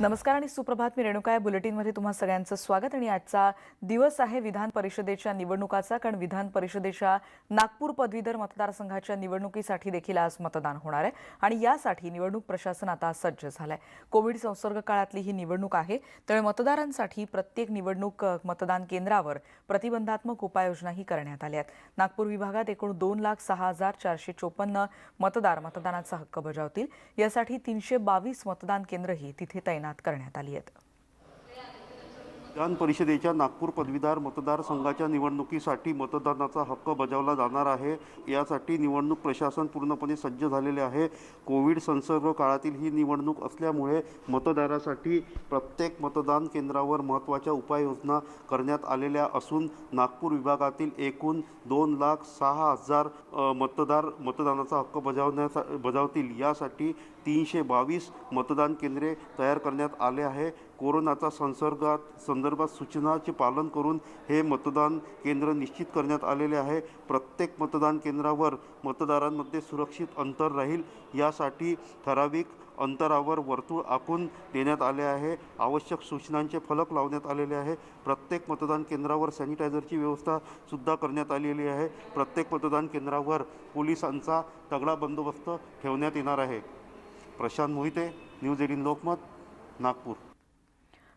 नमस्कार आणि सुप्रभात. मी रेणुका या बुलेटिनमध्ये तुम्हा सगळ्यांचं स्वागत आणि आजचा दिवस आहे विधान परिषदेच्या निवडणुकाचा कारण विधान परिषदेच्या नागपूर पदवीधर मतदारसंघाच्या निवडणुकीसाठी देखील आज मतदान होणार आहे आणि यासाठी निवडणूक प्रशासन आता सज्ज झालंय. कोविड संसर्ग काळातली ही निवडणूक आहे त्यामुळे मतदारांसाठी प्रत्येक निवडणूक मतदान केंद्रावर प्रतिबंधात्मक उपाययोजनाही करण्यात आल्या आहेत. नागपूर विभागात एकूण दोन लाख सहा हजार चारशे चोपन्न मतदार मतदानाचा हक्क बजावतील. यासाठी तीनशे बावीस मतदान केंद्रही तिथे तैनात करण्यात आली आहेत. विधान परिषदेच्या नागपूर पदवीधर मतदारसंघाच्या निवडणुकीसाठी मतदानाचा हक्क बजावला जाणार आहे. यासाठी निवडणूक प्रशासन पूर्णपणे सज्ज झालेले आहे. कोविड संसर्ग काळातील ही निवडणूक असल्यामुळे मतदारासाठी प्रत्येक मतदान केंद्रावर महत्त्वाच्या उपाययोजना करण्यात आलेल्या असून नागपूर विभागातील एकूण दोन लाख सहा हजार मतदार मतदानाचा हक्क बजावण्याचा बजावतील. यासाठी तीनशे बावीस मतदान केंद्रे तयार करण्यात आले आहे. कोरोनाचा संसर्गात संदर्भात सूचनाचे पालन करून हे मतदान केंद्र निश्चित करण्यात आलेले आहे. प्रत्येक मतदान केंद्रावर मतदारांमध्ये सुरक्षित अंतर राहील. यासाठी ठराविक अंतरावर वर्तुळ आखून देण्यात आले आहे. आवश्यक सूचनांचे फलक लावण्यात आलेले आहे. प्रत्येक मतदान केंद्रावर सॅनिटायझरची व्यवस्था सुद्धा करण्यात आलेली आहे. प्रत्येक मतदान केंद्रावर पोलिसांचा तगडा बंदोबस्त ठेवण्यात येणार आहे. Prashant Mohite news eighteen Lokmat Nagpur.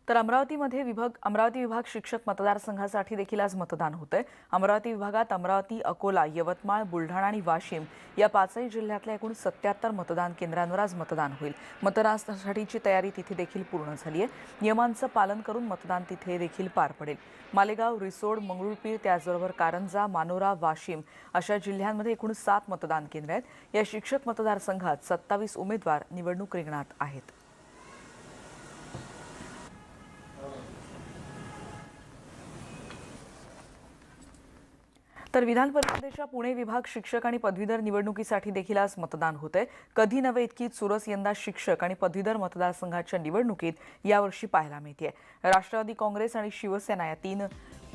तर अमरावतीमध्ये विभाग अमरावती विभाग शिक्षक मतदारसंघासाठी देखील आज मतदान होतंय. अमरावती विभागात अमरावती अकोला यवतमाळ बुलढाणा आणि वाशिम या पाचही जिल्ह्यातल्या एकूण सत्याहत्तर मतदान केंद्रांवर आज मतदान होईल. मतदानासाठीची तयारी तिथे देखील पूर्ण झाली आहे नियमांचं पालन करून मतदान तिथे देखील पार पडेल. मालेगाव रिसोड मंगरुळपीर त्याचबरोबर कारंजा मानोरा वाशिम अशा जिल्ह्यांमध्ये एकूण सात मतदान केंद्र आहेत. या शिक्षक मतदारसंघात सत्तावीस उमेदवार निवडणूक रिंगणात आहेत. तर विधान परिषदेच्या पुणे विभाग शिक्षक आणि पदवीधर निवडणुकीसाठी देखील आज मतदान होतंय. कधी नव्हे इतकी चुरस यंदा शिक्षक आणि पदवीधर मतदारसंघाच्या निवडणुकीत यावर्षी पाहायला मिळते राष्ट्रवादी काँग्रेस आणि शिवसेना या तीन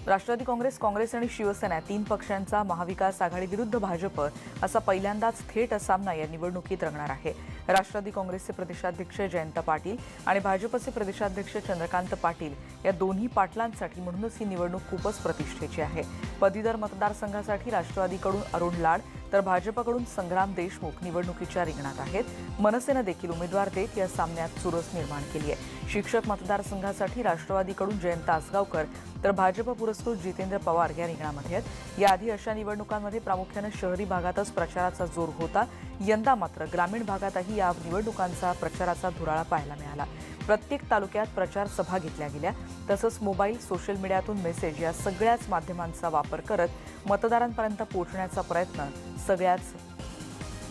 राष्ट्रवादी काँग्रेस काँग्रेस आणि शिवसेना तीन पक्षांचा महाविकास आघाडी विरुद्ध भाजप असा पहिल्यांदाच थेट सामना या निवडणुकीत रंगणार आहे. राष्ट्रवादी काँग्रेसचे प्रदेशाध्यक्ष जयंत पाटील आणि भाजपचे प्रदेशाध्यक्ष चंद्रकांत पाटील या दोन्ही पाटलांसाठी म्हणूनच ही निवडणूक खूपच प्रतिष्ठेची आहे. पदवीधर मतदारसंघासाठी राष्ट्रवादीकडून अरुण लाड तर भाजपकडून संग्राम देशमुख निवडणुकीच्या रिंगणात आहेत. मनसेनं देखील उमेदवार देत या सामन्यात चुरस निर्माण केली आहे. शिक्षक मतदारसंघासाठी राष्ट्रवादीकडून जयंत आसगावकर तर भाजप पुरस्कृत जितेंद्र पवार या रिंगणामध्ये आहेत. याआधी अशा निवडणुकांमध्ये प्रामुख्यानं शहरी भागातच प्रचाराचा जोर होता. यंदा मात्र ग्रामीण भागातही या निवडणुकांचा प्रचाराचा धुराळा पाहायला मिळाला. प्रत्येक तालुक्यात प्रचार सभा घेतल्या गेल्या. तसंच मोबाईल सोशल मीडियातून मेसेज या सगळ्याच माध्यमांचा वापर करत मतदारांपर्यंत पोहोचण्याचा प्रयत्न सगळ्याच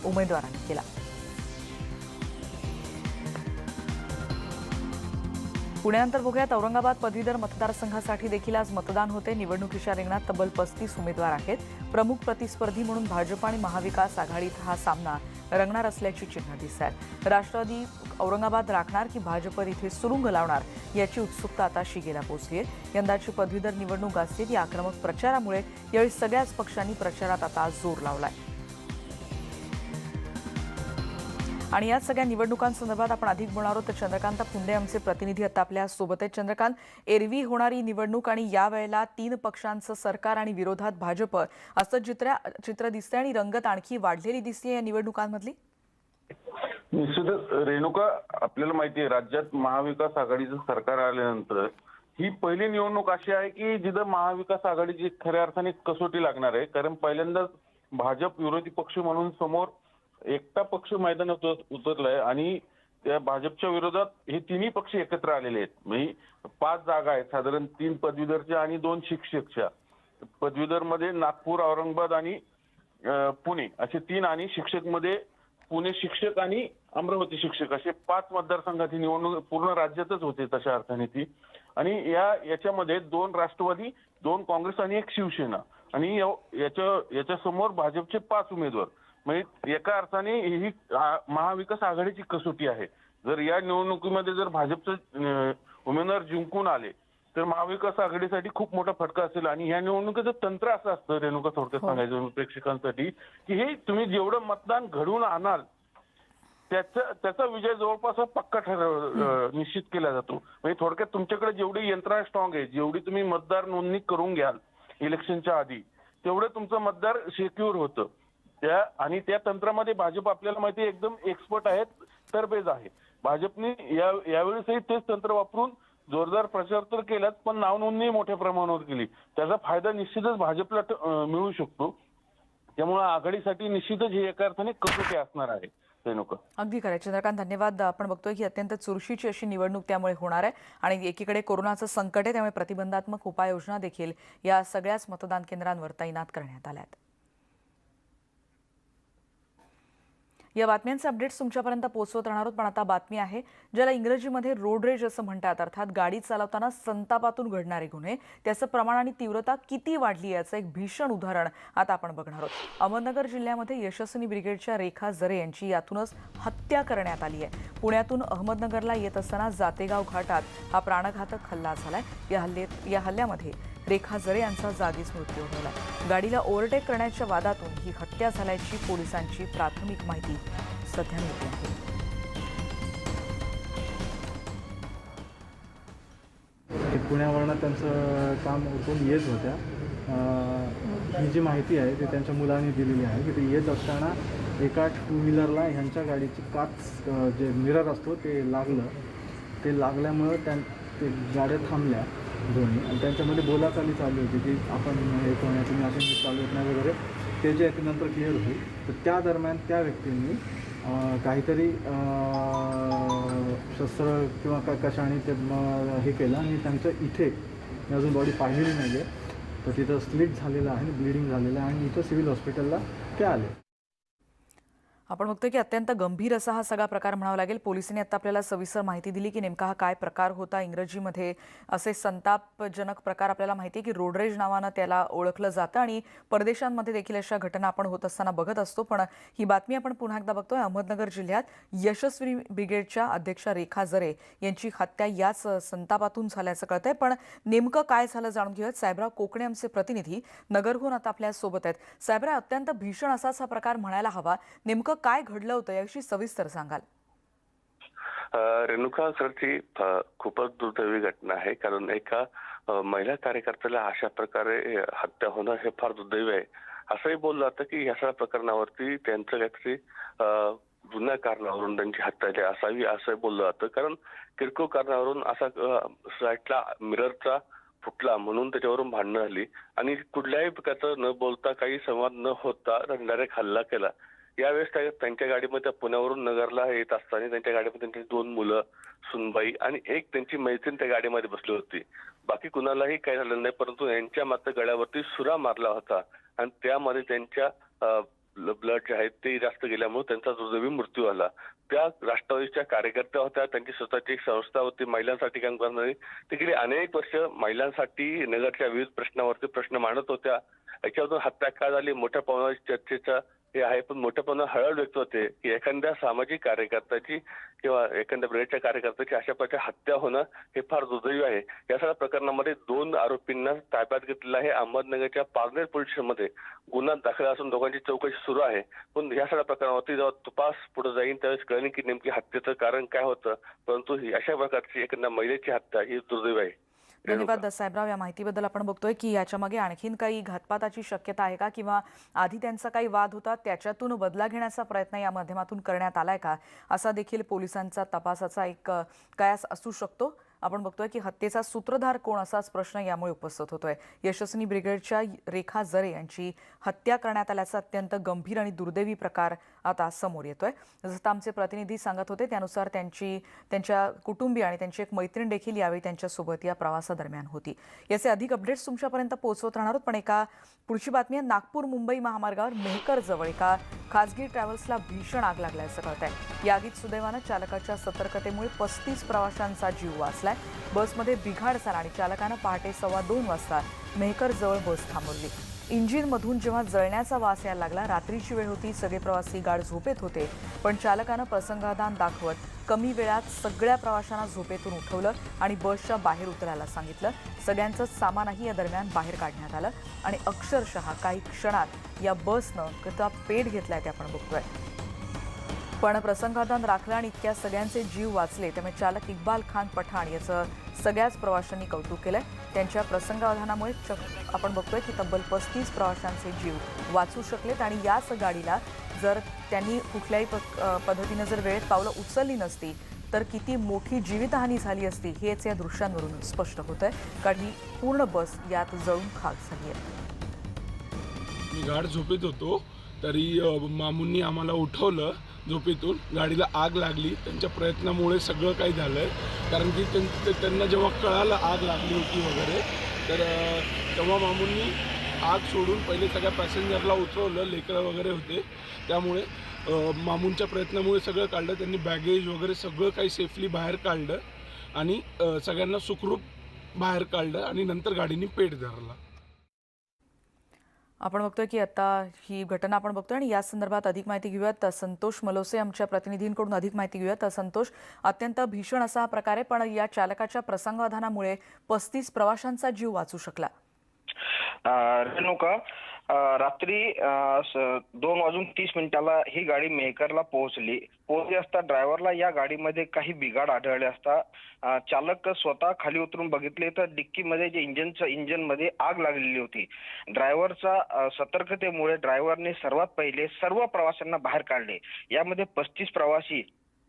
उमेदवारांनी केला. पुण्यानंतर बघूयात. औरंगाबाद पदवीधर मतदारसंघासाठी देखील आज मतदान होते. निवडणुकीच्या रिंगणात तब्बल पस्तीस उमेदवार आहेत. प्रमुख प्रतिस्पर्धी म्हणून भाजप आणि महाविकास आघाडीत हा सामना रंगणार असल्याची चिन्ह दिसत आहेत. राष्ट्रवादी औरंगाबाद राखणार की भाजप इथे सुरुंग लावणार याची उत्सुकता आता शिगेला पोहोचली आहे. यंदाची पदवीधर निवडणूक असलेली आक्रमक प्रचारामुळे यावेळी सगळ्याच पक्षांनी प्रचारात आता जोर लावला आहे आणि या सगळ्या निवडणुकांसंदर्भात आपण अधिक बोलणार आहोत. तर चंद्रकांत पुंडे आमचे प्रतिनिधी आता आपल्यासोबत आहेत. चंद्रकांत एरवी होणारी निवडणूक आणि यावेळेला तीन पक्षांचं सरकार आणि विरोधात भाजप असं चित्र चित्र दिसतंय आणि रंगत आणखी वाढलेली दिसते या निवडणुकांमधली. निश्चितच रेणुका आपल्याला माहिती आहे राज्यात महाविकास आघाडीचं सरकार आल्यानंतर ही पहिली निवडणूक अशी आहे की जिथं महाविकास आघाडीची खऱ्या अर्थाने कसोटी लागणार आहे. कारण पहिल्यांदाच भाजप विरोधी पक्ष म्हणून समोर एकटा पक्ष मैदानात उतरलाय आणि त्या भाजपच्या विरोधात हे तिन्ही पक्ष एकत्र आलेले आहेत. म्हणजे पाच जागा आहेत साधारण तीन पदवीधरच्या आणि दोन शिक्षकच्या. पदवीधरमध्ये नागपूर औरंगाबाद आणि पुणे असे तीन आणि शिक्षकमध्ये पुणे शिक्षक आणि अमरावती शिक्षक असे पाच मतदारसंघात ही निवडणूक पूर्ण राज्यातच होते तशा अर्थाने ती. आणि या याच्यामध्ये दोन राष्ट्रवादी दोन काँग्रेस आणि एक शिवसेना. आणि याच्या याच्यासमोर भाजपचे पाच उमेदवार. म्हणजे एका अर्थाने ही महाविकास आघाडीची कसोटी आहे. जर या निवडणुकीमध्ये जर भाजपचं उमेदवार जिंकून आले तर महाविकास आघाडीसाठी खूप मोठा फटका असेल आणि ह्या निवडणुकीचं तंत्र असं असतं रेणुका थोडक्यात हो. सांगायचं प्रेक्षकांसाठी की हे तुम्ही जेवढं मतदान घडवून आणाल त्याचा त्याचा विजय जवळपास पक्का ठरव निश्चित केला जातो. म्हणजे थोडक्यात तुमच्याकडे जेवढी यंत्रणा स्ट्रॉंग आहे जेवढी तुम्ही मतदार नोंदणी करून घ्याल इलेक्शनच्या आधी तेवढं तुमचं मतदार सिक्युअर होतं. त्या आणि त्या तंत्रामध्ये भाजप आपल्याला माहिती एकदम एक्सपर्ट आहेत तरबेज आहे. भाजपने या यावेळेसही तेच तंत्र वापरून जोरदार प्रचार तर केलाच पण नावनोंदणी मोठ्या प्रमाणावर केली. त्याचा फायदा निश्चितच भाजपला मिळू शकतो. त्यामुळे आघाडीसाठी निश्चितच हे एका अर्थाने कसोटी असणार आहे अगदी खरं चंद्रकांत धन्यवाद. आपण बघतोय की अत्यंत चुरशीची अशी निवडणूक त्यामुळे होणार आहे. आणि एकीकडे कोरोनाचं संकट आहे त्यामुळे प्रतिबंधात्मक उपाययोजना देखील या सगळ्याच मतदान केंद्रांवर तैनात करण्यात आल्या आहेत या बातम्यांचे अपडेट्स तुमच्यापर्यंत पोहोचवत राहणार आहोत. पण आता बातमी आहे ज्याला इंग्रजीमध्ये रोड रेज असं म्हणतात. अर्थात गाडी चालवताना संतापातून घडणारे गुन्हे त्याचं प्रमाण आणि तीव्रता किती वाढली याचं एक भीषण उदाहरण आता आपण बघणार आहोत. अहमदनगर जिल्ह्यामध्ये यशस्वी ब्रिगेडच्या रेखा जरे यांची यातूनच हत्या करण्यात आली आहे. पुण्यातून अहमदनगरला येत असताना जातेगाव घाटात हा प्राणघातक हल्ला झालाय. या हल्ल्यात या हल्ल्यामध्ये रेखा जरे यांचा जागीच मृत्यू झाला. गाडीला ओव्हरटेक करण्याच्या वादातून ही हत्या झाल्याची पोलिसांची प्राथमिक माहिती सध्या मिळते आहे. पुण्यावरनं त्यांचं काम उरकून येत होत्या. ही जी माहिती आहे ती त्यांच्या मुलांनी दिलेली आहे. की ते येत असताना एका टू व्हीलरला ह्यांच्या गाडीची काच जे मिरर असतो ते लागलं. ते लागल्यामुळं त्या ते गाड्या थांबल्या. दोन्ही. आणि त्यांच्यामध्ये बोलाचाली चालू होती की आपण हे कोण आहे, तुम्ही असे चालू चालवत नाही वगैरे ते जे आहे नंतर क्लिअर होईल. तर त्या दरम्यान त्या व्यक्तींनी काहीतरी शस्त्र किंवा का कशाने ते हे केलं आणि त्यांचं इथे मी अजून बॉडी पाहिलेली नाही आहे तर तिथं स्लिट झालेलं आहे ब्लिडिंग झालेलं आहे आणि इथं सिव्हिल हॉस्पिटलला ते आले. आपण बघतोय की अत्यंत गंभीर असा हा सगळा प्रकार म्हणावा लागेल. पोलिसांनी आता आपल्याला सविस्तर माहिती दिली की नेमका हा काय प्रकार होता इंग्रजीमध्ये. असे संतापजनक प्रकार आपल्याला माहिती आहे की रोडरेज नावानं त्याला ओळखलं जातं आणि परदेशांमध्ये देखील अशा घटना आपण होत असताना बघत असतो. पण ही बातमी आपण पुन्हा एकदा बघतोय अहमदनगर जिल्ह्यात यशस्वी ब्रिगेडच्या अध्यक्षा रेखा जरे यांची हत्या याच संतापातून झाल्याचं कळतंय. पण नेमकं काय झालं जाणून घेऊयात. साहेबराव कोकणे आमचे प्रतिनिधी नगरहून आता आपल्यासोबत आहेत. साहेबराव अत्यंत भीषण असाच हा प्रकार म्हणायला हवा. नेमकं काय घडलं होतं याविषयी सविस्तर सांगाल. रेणुका सरची खूपच दुर्दैवी घटना आहे. कारण एका महिला कार्यकर्त्याला अशा प्रकारे हत्या होणं हे फार दुर्दैवी आहे. असंही बोललं जातं की या सगळ्या प्रकरणावरती त्यांचं काहीतरी जुन्या कारणावरून त्यांची हत्या असावी असं बोललं जातं. कारण किरकोळ कारणावरून असा साईटला मिररचा फुटला म्हणून त्याच्यावरून भांडणं झाली. आणि कुठल्याही प्रकारचं न बोलता काही संवाद न होता डायरेक्ट हल्ला केला. यावेळेस त्या- त्यांच्या गाडीमध्ये पुण्यावरून नगरला येत असताना त्यांच्या गाडीमध्ये त्यांची दोन मुलं सुनबाई आणि एक त्यांची मैत्रीण त्या गाडीमध्ये बसली होती. बाकी कुणालाही काही झालं नाही परंतु यांच्या मात्र गळ्यावरती सुरा मारला होता. आणि त्यामध्ये त्यांच्या ब्लड जे आहेत ते जास्त गेल्यामुळे त्यांचा दुर्दैवी मृत्यू झाला. त्या राष्ट्रवादीच्या कार्यकर्त्या होत्या त्यांची स्वतःची एक संस्था होती महिलांसाठी काम करणारी. ते गेली अनेक वर्ष महिलांसाठी नगरच्या विविध प्रश्नावरती प्रश्न मांडत होत्या. याच्यावरून हत्या का झाली? मोठ्या प्रमाणात चर्चेचा हे आहे पण मोठ्या हळहळ व्यक्त होते की एखाद्या सामाजिक कार्यकर्त्याची किंवा एखाद्या ब्रिगेडच्या कार्यकर्त्याची अशा प्रकारे हत्या होणं हे फार दुर्दैवी आहे. या सगळ्या प्रकरणामध्ये दोन आरोपींना ताब्यात घेतलेलं आहे. अहमदनगरच्या पारनेर पोलीस स्टेशनमध्ये गुन्हा दाखल असून दोघांची चौकशी सुरू आहे. पण या सगळ्या प्रकरणावरती जेव्हा तपास पुढे जाईल त्यावेळेस कळेल की नेमकी हत्येचं कारण काय होतं. परंतु ही अशा प्रकारची एखाद्या महिलेची हत्या ही दुर्दैवी आहे. धन्यवाद साहेबराव या माहितीबद्दल आपण बघतोय की याच्यामागे आणखीन काही घातपाताची शक्यता आहे का? किंवा आधी त्यांचा काही वाद होता त्याच्यातून बदला घेण्याचा प्रयत्न या माध्यमातून करण्यात आलाय का? असा देखील पोलिसांचा तपासाचा एक कयास असू शकतो. आपण बघतोय की हत्येचा सूत्रधार कोण असाच प्रश्न यामुळे उपस्थित होतोय. यशस्वी ब्रिगेडच्या रेखा जरे यांची हत्या करण्यात आल्याचा अत्यंत गंभीर आणि दुर्दैवी प्रकार आता समोर येतोय. जसं आमचे प्रतिनिधी सांगत होते त्यानुसार त्यांची त्यांच्या कुटुंबीय आणि त्यांची एक मैत्रीण देखील यावेळी त्यांच्यासोबत या प्रवासादरम्यान होती. याचे अधिक अपडेट्स तुमच्यापर्यंत पोहोचवत राहणार आहोत पण एका पुढची बातमी आहे नागपूर मुंबई महामार्गावर मेहकर जवळ एका खासगी ट्रॅव्हल्सला भीषण आग लागल्याचं कळत आहे या आगीत सुदैवानं चालकाच्या सतर्कतेमुळे पस्तीस प्रवाशांचा जीव वाचलाय. बसमध्ये बिघाड झाला आणि चालकानं पहाटे सव्वा दोन वाजता मेहकर जवळ बस थांबवली. इंजिनमधून जेव्हा जळण्याचा वास यायला लागला रात्रीची वेळ होती सगळे प्रवासी गाढ झोपेत होते. पण चालकानं प्रसंगादान दाखवत कमी वेळात सगळ्या प्रवाशांना झोपेतून उठवलं आणि बसच्या बाहेर उतरायला सांगितलं. सगळ्यांचं सामानही या दरम्यान बाहेर काढण्यात आलं. आणि अक्षरशः काही क्षणात या बसनं कसा पेट घेतलाय ते आपण बघतोय. पण प्रसंगादान राखलं आणि इतक्या सगळ्यांचे जीव वाचले. त्यामुळे चालक इक्बाल खान पठाण याचं सगळ्याच प्रवाशांनी कौतुक केलंय. त्यांच्या प्रसंगावधानामुळे चक आपण बघतोय की तब्बल पस्तीस प्रवाशांचे जीव वाचू शकलेत आणि याच गाडीला जर त्यांनी कुठल्याही प- पद्धतीनं जर वेळेत पावलं उचलली नसती तर किती मोठी जीवितहानी झाली असती हेच या दृश्यांवरून स्पष्ट होत आहे कारण ही पूर्ण बस यात जळून खाक झाली आहे. मी गाड झोपेत होतो तरी मामूंनी आम्हाला उठवलं. झोपेतून गाडीला आग लागली. त्यांच्या प्रयत्नामुळे सगळं काही झालं कारण की त्यां- ते- त्यांना जेव्हा कळालं आग लागली होती वगैरे तर तेव्हा मामूंनी आग सोडून पहिले सगळ्या पॅसेंजरला उतरवलं लेकरं वगैरे होते. त्यामुळे मामूंच्या प्रयत्नामुळे सगळं काढलं त्यांनी बॅगेज वगैरे सगळं काही सेफली बाहेर काढलं आणि सगळ्यांना सुखरूप बाहेर काढलं आणि नंतर गाडीने पेट धरला. आपण बघतोय की आता ही घटना आपण बघतोय आणि या संदर्भात अधिक माहिती घेऊयात. संतोष मलोसे आमच्या प्रतिनिधींकडून अधिक माहिती घेऊयात. संतोष अत्यंत भीषण असा हा प्रकार आहे पण या चालकाच्या प्रसंगावधानामुळे पस्तीस प्रवाशांचा जीव वाचू शकला. रेणुका रात्री दोन वाजून तीस मिनिटाला ही गाडी मेहकरला पोहोचली. पोहोचली असता ड्रायव्हरला या गाडीमध्ये काही बिघाड आढळले असता चालक स्वतः खाली उतरून बघितले तर डिक्कीमध्ये जे इंजिनचं मध्ये आग लागलेली होती. ड्रायव्हरचा सतर्कतेमुळे ड्रायव्हरने सर्वात पहिले सर्व प्रवाशांना बाहेर काढले. यामध्ये पस्तीस प्रवासी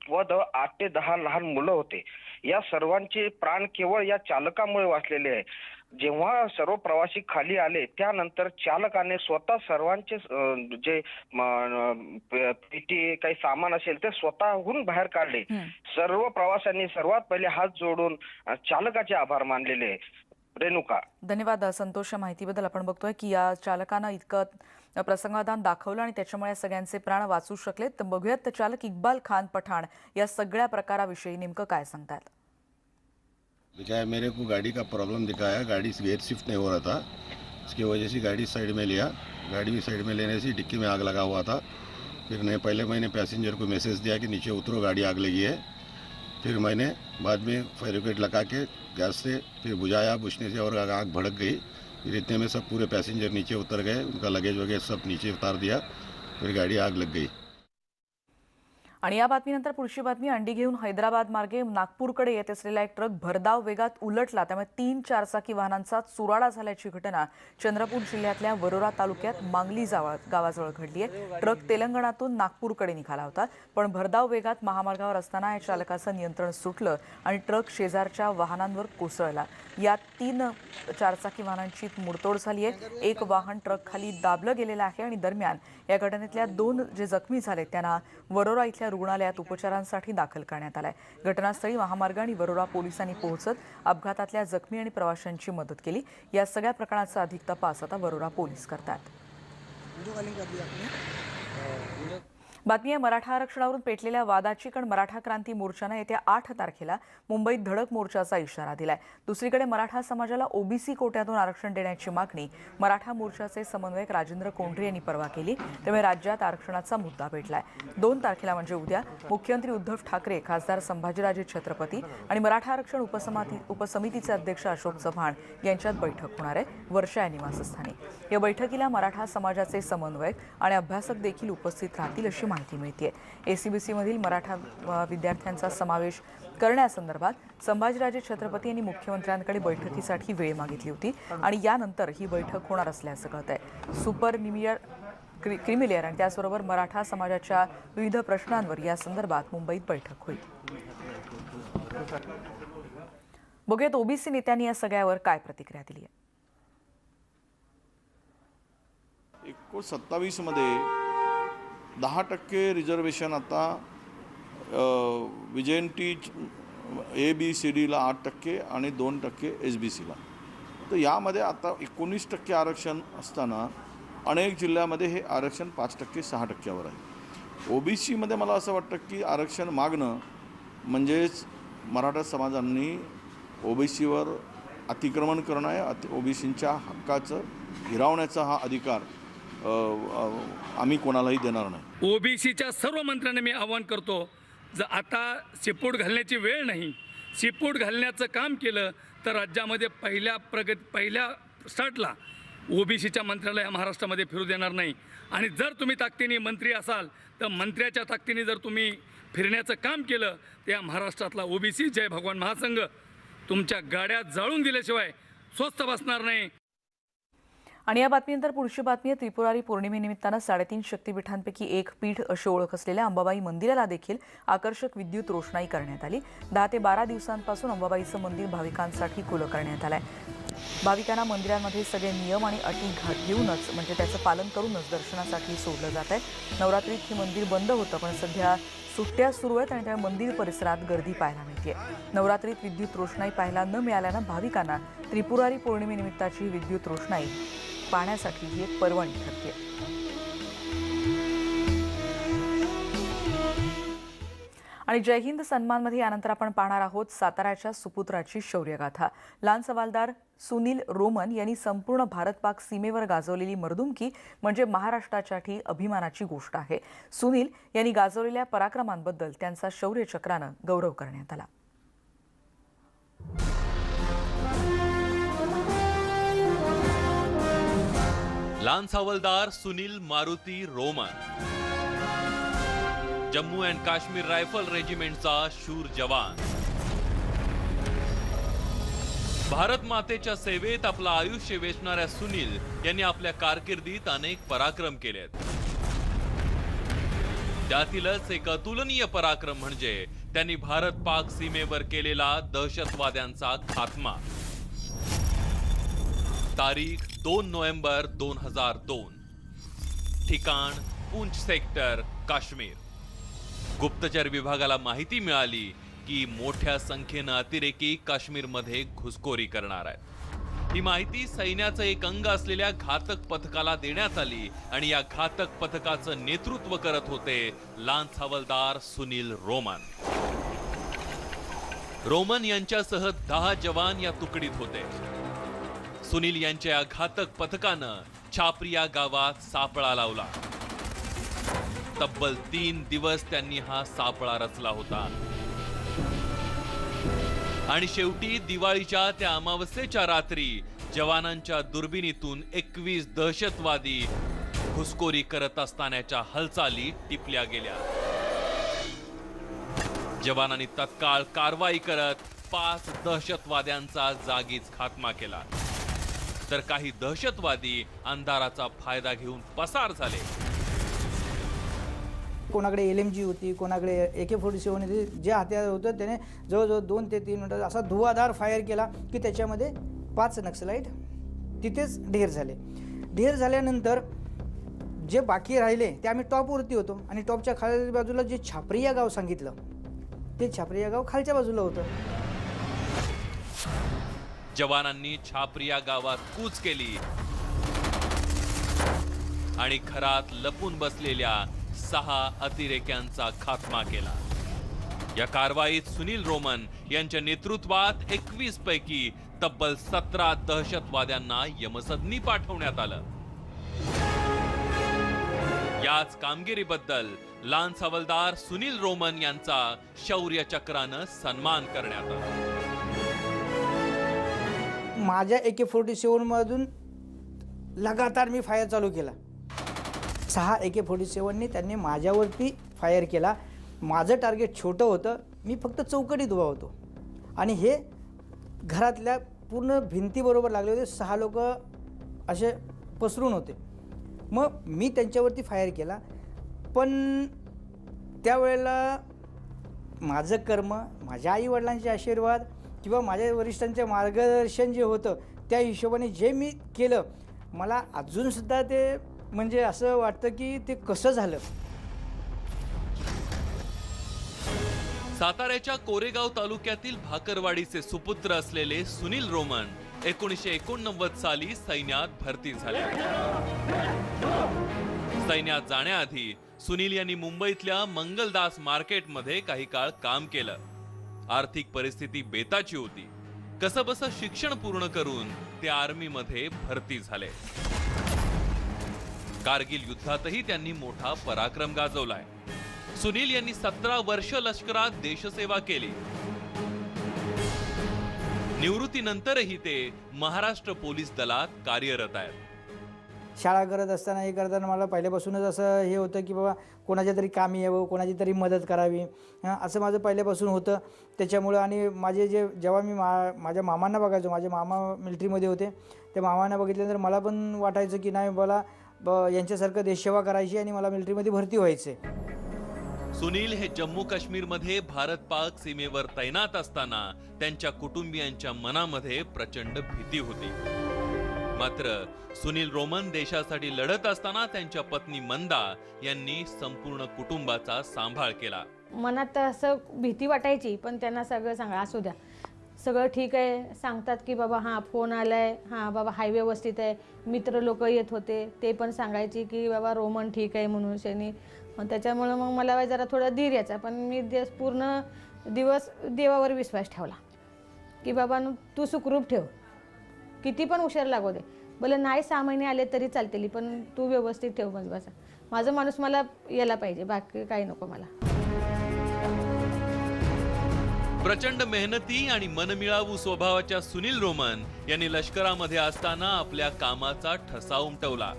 व द आठ ते दहा लहान मुलं होते. या सर्वांचे प्राण केवळ या चालकामुळे वाचलेले आहे. जेव्हा सर्व प्रवासी खाली आले त्यानंतर चालकाने स्वतः सर्वांचे जे पेटी काही सामान असेल ते स्वतःहून बाहेर काढले. सर्व प्रवाशांनी सर्वात पहिले हात जोडून चालकाचे आभार मानलेले. रेणुका. धन्यवाद संतोष. या माहितीबद्दल आपण बघतोय की या चालकानं इतकं प्रसंगावधान दाखवलं आणि त्याच्यामुळे सगळ्यांचे प्राण वाचू शकलेत. तर बघूयात चालक इक्बाल खान पठाण या सगळ्या प्रकाराविषयी नेमकं काय सांगतात दिखाया, मेरे को गाड़ी का प्रॉब्लम दिखाया, गाड़ी गेयर शिफ्ट नहीं हो रहा था। इसकी वजह से गाड़ी साइड में लिया। गाड़ी भी साइड में लेने से डिक्की में आग लगा हुआ था। फिर नहीं, पहले मैंने पैसेंजर को मैसेज दिया कि नीचे उतरो, गाड़ी आग लगी है। फिर मैंने बाद में फायर ब्रिगेड लगा के गैस से फिर बुझाया, बुझने से और आग भड़क गई। फिर इतने में सब पूरे पैसेंजर नीचे उतर गए, उनका लगेज वगैरह सब नीचे उतार दिया, फिर गाड़ी आग लग गई। आणि या बातमीनंतर पुढची बातमी अंडी घेऊन हैदराबाद मार्गे नागपूरकडे येत असलेला एक ट्रक भरधाव वेगात उलटला. त्यामुळे तीन चारचाकी वाहनांचा चुराडा झाल्याची घटना चंद्रपूर जिल्ह्यातल्या वरोरा तालुक्यात मांगली जावा गावाजवळ घडली आहे. ट्रक तेलंगणातून नागपूरकडे निघाला होता पण भरधाव वेगात महामार्गावर असताना या चालकाचं नियंत्रण सुटलं आणि ट्रक शेजारच्या वाहनांवर कोसळला. यात तीन चारचाकी वाहनांची मोडतोड झाली आहे. एक वाहन ट्रक खाली दाबलं गेलेलं आहे आणि दरम्यान या घटनेतल्या दोन जे जखमी झाले त्यांना वरोरा इथल्या रुग्णालयात उपचारांसाठी दाखल करण्यात आलाय. घटनास्थळी महामार्ग आणि वरोरा पोलिसांनी पोहोचत अपघातातल्या जखमी आणि प्रवाशांची मदत केली. या सगळ्या प्रकरणाचा अधिक तपास आता वरोरा पोलीस करतात. बातमी आहे मराठा आरक्षणावरून पेटलेल्या वादाची कारण मराठा क्रांती मोर्चानं येत्या आठ तारखेला मुंबईत धडक मोर्चाचा इशारा दिलाय. दुसरीकडे मराठा समाजाला ओबीसी कोट्यातून आरक्षण देण्याची मागणी मराठा मोर्चाचे समन्वयक राजेंद्र कोंढरे यांनी परवा केली. त्यामुळे राज्यात आरक्षणाचा मुद्दा पेटलाय. दोन तारखेला म्हणजे उद्या मुख्यमंत्री उद्धव ठाकरे खासदार संभाजीराजे छत्रपती आणि मराठा आरक्षण उपसमाती उपसमितीचे अध्यक्ष अशोक चव्हाण यांच्यात बैठक होणार आहे. वर्षा या निवासस्थानी या बैठकीला मराठा समाजाचे समन्वयक आणि अभ्यासक देखील उपस्थित राहतील अशी माहिती मिळते एसीबीसीमधील मराठा विद्यार्थ्यांचा समावेश करण्यासंदर्भात संभाजीराजे छत्रपती यांनी मुख्यमंत्र्यांकडे बैठकीसाठी वेळ मागितली होती आणि यानंतर ही बैठक होणार असल्याचं कळत आहे. सुपर निमियर क्रि क्रिमिलेअर आणि त्याचबरोबर मराठा समाजाच्या विविध प्रश्नांवर या संदर्भात मुंबईत बैठक होईल. बघूयात ओबीसी नेत्यांनी या सगळ्यावर काय प्रतिक्रिया दिली आहे. एकोण सत्तावीसमध्ये दहा टक्के रिझर्वेशन आता विजयन ए बी सी डीला आठ टक्के आणि दोन टक्के एस बी सीला तर यामध्ये आता एकोणीस टक्के आरक्षण असताना अनेक जिल्ह्यामध्ये हे आरक्षण पाच टक्के सहा टक्क्यावर आहे. ओ बी सीमध्ये मला असं वाटतं की आरक्षण मागणं म्हणजेच मराठा समाजांनी ओ बी सीवर अतिक्रमण करणं आहे अति ओ बी सींच्या हक्काचं हिरावण्याचा हा अधिकार आम्ही कोणालाही देणार नाही. ओबीसीच्या सर्व मंत्र्यांना मी आवाहन करतो जर आता सिपूट घालण्याची वेळ नाही सिपूट घालण्याचं काम केलं तर राज्यामध्ये पहिल्या प्रगत पहिल्या स्टार्टला ओबीसीच्या मंत्र्याला या महाराष्ट्रामध्ये फिरू देणार नाही. आणि जर तुम्ही ताकदीने मंत्री असाल तर मंत्र्याच्या ताकदीने जर तुम्ही फिरण्याचं काम केलं तर या महाराष्ट्रातला ओबीसी जय भगवान महासंघ तुमच्या गाड्या जाळून दिल्याशिवाय स्वस्त बसणार नाही. आणि या बातमीनंतर पुढची बातमी आहे. त्रिपुरारी पौर्णिमेनिमित्तानं साडेतीन शक्तिपीठांपैकी एक पीठ अशी ओळख असलेल्या अंबाबाई मंदिराला देखील आकर्षक विद्युत रोषणाई करण्यात आली. दहा ते बारा दिवसांपासून अंबाबाईचं मंदिर भाविकांसाठी खुलं करण्यात आलंय. भाविकांना मंदिरांमध्ये सगळे नियम आणि अटी घात घेऊनच म्हणजे त्याचं पालन करूनच दर्शनासाठी सोडलं जात आहे. नवरात्रीत हे मंदिर बंद होतं पण सध्या सुट्ट्या सुरू आहेत आणि त्या मंदिर परिसरात गर्दी पाहायला मिळते नवरात्रीत विद्युत रोषणाई पाहायला न मिळाल्यानं भाविकांना त्रिपुरारी पौर्णिमेनिमित्ताची विद्युत रोषणाई पाहण्यासाठी ही एक पर्वणी ठरते आणि जय हिंद सन्मानमध्ये यानंतर आपण पाहणार आहोत साताऱ्याच्या सुपुत्राची शौर्यगाथा. लहान सवालदार सुनील रोमन यांनी संपूर्ण भारत पाक सीमेवर गाजवलेली मर्दुमकी म्हणजे महाराष्ट्रासाठी अभिमानाची गोष्ट आहे. सुनील यांनी गाजवलेल्या पराक्रमांबद्दल त्यांचा शौर्यचक्रानं गौरव करण्यात आला. Lance havildar Sunil Maruti Roman. Jammu and Kashmir rifle रेजिमेंटचा शूर जवान. भारत मातेच्या सेवेत आपलं आयुष्य वेचणाऱ्या सुनील यांनी आपल्या कारकिर्दीत अनेक पराक्रम केलेत. त्यातीलच एक अतुलनीय पराक्रम म्हणजे त्यांनी भारत पाक सीमेवर केलेला दहशतवाद्यांचा खात्मा. तारीख दोन नोव्हेंबर दोन हजार दोन. ठिकाण पुंछ सेक्टर काश्मीर. गुप्तचर विभागाला माहिती मिळाली की मोठ्या संख्येनं अतिरेकी काश्मीरमध्ये घुसखोरी करणार आहेत. ही माहिती सैन्याचं एक अंग असलेल्या घातक पथकाला देण्यात आली आणि या घातक पथकाचं नेतृत्व करत होते लान्स हवालदार सुनील रोमन. रोमन यांच्यासह दहा जवान या तुकडीत होते. सुनील यांच्या या घातक पथकानं छापरिया गावात सापळा लावला. तब्बल तीन दिवस त्यांनी हा सापळा रचला होता. आणि शेवटी दिवाळीच्या त्या अमावस्येच्या रात्री जवानांच्या दुर्बिणीतून एकवीस दहशतवादी घुसखोरी करत असतानाच्या हालचाली टिपल्या गेल्या. जवानांनी तत्काळ कारवाई करत पाच दहशतवाद्यांचा जागीच खात्मा केला. तर काही दहशतवादी अंधाराचा फायदा घेऊन पसार झाले. कोणाकडे एल एम जी होती कोणाकडे ए के फोर्टी सेवन होती जे हत्यार होतं त्याने जवळजवळ दोन ते तीन मिनटात असा धुवाधार फायर केला की त्याच्यामध्ये पाच नक्सलाईट तिथेच ढेर झाले. ढेर झाल्यानंतर जे बाकी राहिले ते आम्ही टॉपवरती होतो आणि टॉपच्या खाली बाजूला जे छापरिया गाव सांगितलं ते छापरिया गाव खालच्या बाजूला होतं. जवानांनी छापरिया गावात कूच केली. आणि घरात लपून बसलेल्या सहा अतिरेक्यांचा खात्मा केला. या कारवाईत सुनील रोमन यांच्या नेतृत्वात एकवीस पैकी तब्बल सतरा दहशतवाद्यांना यमसदनी पाठवण्यात आलं. याच कामगिरीबद्दल लान्स हवलदार सुनील रोमन यांचा शौर्य चक्रानं सन्मान करण्यात आला. माझ्या ए के फोर्टी सेवनमधून लगातार मी फायर चालू केला. सहा ए के फोर्टी सेवनने त्यांनी माझ्यावरती फायर केला. माझं टार्गेट छोटं होतं. मी फक्त चौकटीत उभा होतो. आणि हे घरातल्या पूर्ण भिंतीबरोबर लागले होते. सहा लोक असे पसरून होते. मग मी त्यांच्यावरती फायर केला. पण त्यावेळेला माझं कर्म माझ्या आईवडिलांचे आशीर्वाद किंवा माझ्या वरिष्ठांचे मार्गदर्शन जे होतं त्या हिशोबाने जे मी केलं मला अजूनसुद्धा ते म्हणजे असं वाटतं की ते कसं झालं. साताऱ्याच्या कोरेगाव तालुक्यातील भाकरवाडीचे सुपुत्र असलेले सुनील रोमन एकोणीसशे एकोणनव्वद साली सैन्यात भरती झाले. सैन्यात जाण्याआधी सुनील यांनी मुंबईतल्या मंगलदास मार्केटमध्ये काही काळ काम केलं. आर्थिक परिस्थिती बेताची होती. कसंबसं शिक्षण पूर्ण करून ते आर्मीमध्ये भरती झाले. कारगिल युद्धातही त्यांनी मोठा पराक्रम गाजवलाय. सुनील यांनी सतरा वर्ष लष्करात देशसेवा केली. निवृत्तीनंतरही ते महाराष्ट्र पोलीस दलात कार्यरत आहेत. शाळा करत असताना हे करताना मला पहिल्यापासूनच असं हे होतं की बाबा कोणाच्या तरी कामी यावं कोणाची तरी मदत करावी. असं माझं पहिल्यापासून होतं. त्याच्यामुळं आणि माझे जे जेव्हा मी मा माझ्या मामांना बघायचो माझे मामा मिलिटरीमध्ये होते त्या मामांना बघितल्यानंतर मला पण वाटायचं की नाही मला ब यांच्यासारखं देशसेवा करायची आणि मला मिलिटरीमध्ये भरती व्हायचे सुनील हे जम्मू काश्मीरमध्ये भारत पाक सीमेवर तैनात असताना त्यांच्या कुटुंबियांच्या मनामध्ये प्रचंड भीती होती. मात्र सुनील रोमन देशासाठी लढत असताना त्यांच्या पत्नी मंदा यांनी संपूर्ण कुटुंबाचा सांभाळ केला. मनात तर असं भीती वाटायची पण त्यांना सगळं सांगा असू द्या. सगळं ठीक आहे. सांगतात की बाबा हां फोन आलाय. हां बाबा हाय व्यवस्थित आहे. मित्र लोक येत होते. ते पण सांगायची की बाबा रोमन ठीक आहे म्हणून शनी. त्याच्यामुळं मग मला जरा थोडा धीर यायचा पण मी दिवस पूर्ण दिवस देवावर विश्वास ठेवला. की बाबा तू सुखरूप ठेव. किती पण उशीर लागू दे. भले नाही सहा महिने आले तरी चालतील पण तू व्यवस्थित ठेव म्हणजे माझा माणूस मला यायला पाहिजे बाकी काही नको मला. प्रचंड मेहनती आणि मनमिळावू स्वभावाच्या सुनील रोमन यांनी लष्करामध्ये असताना आपल्या कामाचा ठसा उमटवला.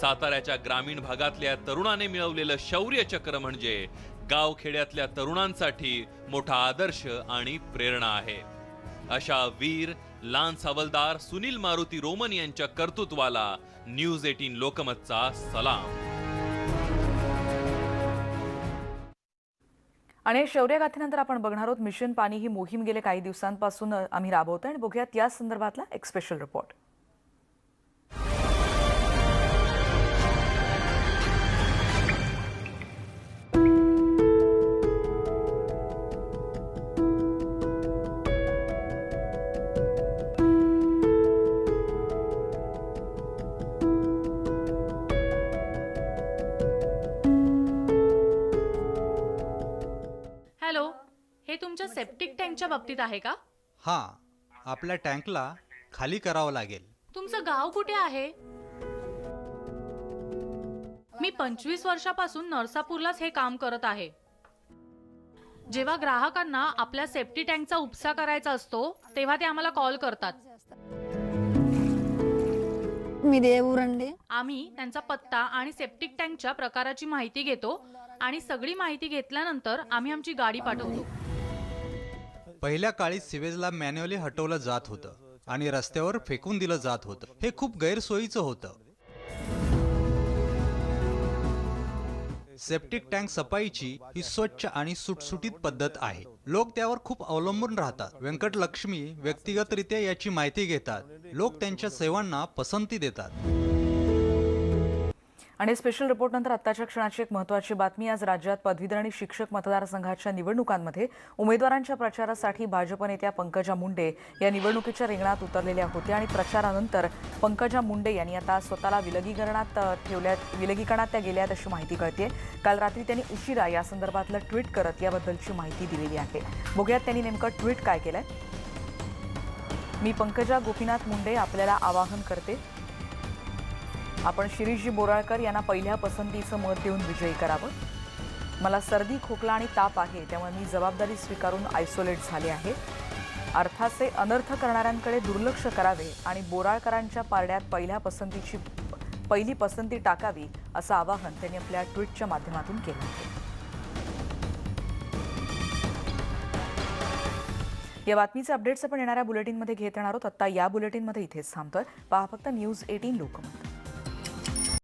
साताऱ्याच्या ग्रामीण भागातल्या तरुणाने मिळवलेलं शौर्य चक्र म्हणजे गावखेड्यातल्या तरुणांसाठी मोठा आदर्श आणि प्रेरणा आहे. अशा वीर लान्स हवलदार सुनील मारुती रोमन यांच्या कर्तृत्वाला न्यूज एटीन लोकमतचा सलाम. आणि शौर्यगाथेनंतर आपण बघणार आहोत मिशन पाणी ही मोहीम गेल्या काही दिवसांपासून आम्ही राबवतोय आणि बघूयात या संदर्भातला एक स्पेशल रिपोर्ट टँकच्या बाबतीत आहे का? हां आपल्या टँकला खाली करावं लागेल. तुमचं गाव कुठे आहे? मी पंचवीस वर्षापासून नरसापूरलाच हे काम करत आहे. जेव्हा ग्राहकांना आपल्या सेफ्टी टँकचा उपसा करायचा असतो तेव्हा ते आम्हाला कॉल करतात. मी देऊरंडे आम्ही त्यांचा पत्ता आणि सेप्टिक टँकच्या प्रकाराची माहिती घेतो आणि सगळी माहिती घेतल्यानंतर आम्ही आमची गाडी पाठवतो. पहिल्या काळी सिवेजला मॅन्युअली हटवलं जात होतं आणि रस्त्यावर फेकून दिलं जात होतं. हे खूप गैरसोयीचं होतं. सेप्टिक टँक सफाईची ही स्वच्छ आणि सुटसुटीत पद्धत आहे. लोक त्यावर खूप अवलंबून राहतात. व्यंकट लक्ष्मी व्यक्तिगतरित्या याची माहिती घेतात. लोक त्यांच्या सेवांना पसंती देतात. आणि स्पेशल रिपोर्टनंतर आत्ताच्या क्षणाची एक महत्त्वाची बातमी आज राज्यात पदवीधर आणि शिक्षक मतदारसंघाच्या निवडणुकांमध्ये उमेदवारांच्या प्रचारासाठी भाजप नेत्या पंकजा मुंडे या निवडणुकीच्या रिंगणात उतरलेल्या होत्या आणि प्रचारानंतर पंकजा मुंडे यांनी आता स्वतःला विलगीकरणात ठेवल्या ठेवल्यात विलगीकरणात त्या गेल्यात अशी माहिती कळते काल रात्री त्यांनी उशिरा या संदर्भातलं ट्विट करत याबद्दलची माहिती दिलेली आहे. बघूयात त्यांनी नेमकं ट्विट काय केलंय. मी पंकजा गोपीनाथ मुंडे आपल्याला आवाहन करते आपण शिरीषजी बोराळकर यांना पहिल्या पसंतीचं मत देऊन विजयी करावं. मला सर्दी खोकला आणि ताप आहे त्यामुळे मी जबाबदारी स्वीकारून आयसोलेट झाले आहे. अर्थाचे अनर्थ करणाऱ्यांकडे दुर्लक्ष करावे आणि बोराळकरांच्या पारड्यात पहिल्या पसंतीची पहिली पसंती टाकावी असं आवाहन त्यांनी आपल्या ट्विटच्या माध्यमातून केलं आहे. या बातमीचे अपडेट्स आपण येणाऱ्या बुलेटिनमध्ये घेत येणार आहोत. आत्ता या बुलेटिनमध्ये इथेच थांबतोय. पहा फक्त न्यूज एटीन लोकमत.